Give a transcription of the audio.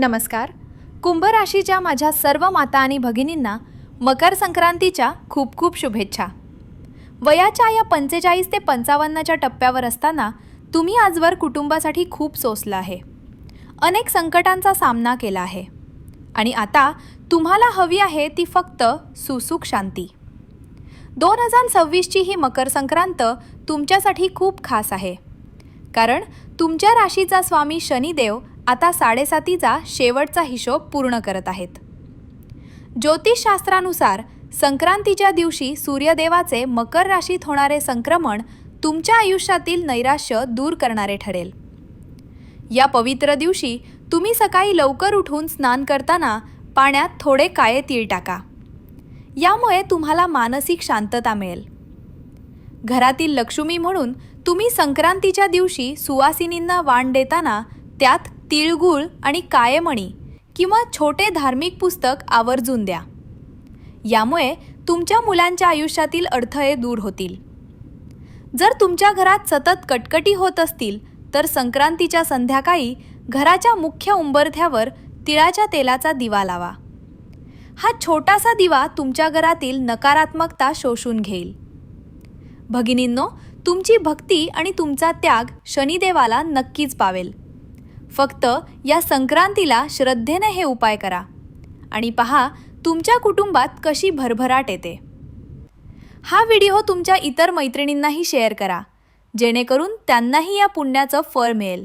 नमस्कार. कुंभ राशीच्या माझ्या सर्व माता आणि भगिनींना मकर संक्रांतीच्या खूप खूप शुभेच्छा. वयाच्या या पंचेचाळीस ते पंचावन्नच्या टप्प्यावर असताना तुम्ही आजवर कुटुंबासाठी खूप सोसलं आहे. अनेक संकटांचा सामना केला आहे. आणि आता तुम्हाला हवी आहे ती फक्त सुसुख शांती. दोन हजार सव्वीसची ही मकर संक्रांत तुमच्यासाठी खूप खास आहे. कारण तुमच्या राशीचा स्वामी शनिदेव आता साडेसातीचा शेवटचा हिशोब पूर्ण करत आहेत. ज्योतिषशास्त्रानुसार संक्रांतीच्या दिवशी सूर्यदेवाचे मकर राशीत होणारे संक्रमण तुमच्या आयुष्यातील नैराश्य दूर करणारे ठरेल. या पवित्र दिवशी तुम्ही सकाळी लवकर उठून स्नान करताना पाण्यात थोडे काळे तीळ टाका. यामुळे तुम्हाला मानसिक शांतता मिळेल. घरातील लक्ष्मी म्हणून तुम्ही संक्रांतीच्या दिवशी सुवासिनींना वाण देताना त्यात तिळगुळ आणि काळेमणी किंवा छोटे धार्मिक पुस्तक आवर्जून द्या. यामुळे तुमच्या मुलांच्या आयुष्यातील अडथळे दूर होतील. जर तुमच्या घरात सतत कटकटी होत असतील तर संक्रांतीच्या संध्याकाळी घराच्या मुख्य उंबरठ्यावर तिळाच्या तेलाचा दिवा लावा. हा छोटासा दिवा तुमच्या घरातील नकारात्मकता शोषून घेईल. भगिनींनो तुमची भक्ती आणि तुमचा त्याग शनिदेवाला नक्कीच पावेल. फक्त या संक्रांतीला श्रद्धेने हे उपाय करा. आणि पहा तुमच्या कुटुंबात कशी भरभराट येते. हा व्हिडिओ तुमच्या इतर मैत्रिणींनाही शेअर करा. जेणेकरून त्यांनाही या पुण्याचं फळ मिळेल.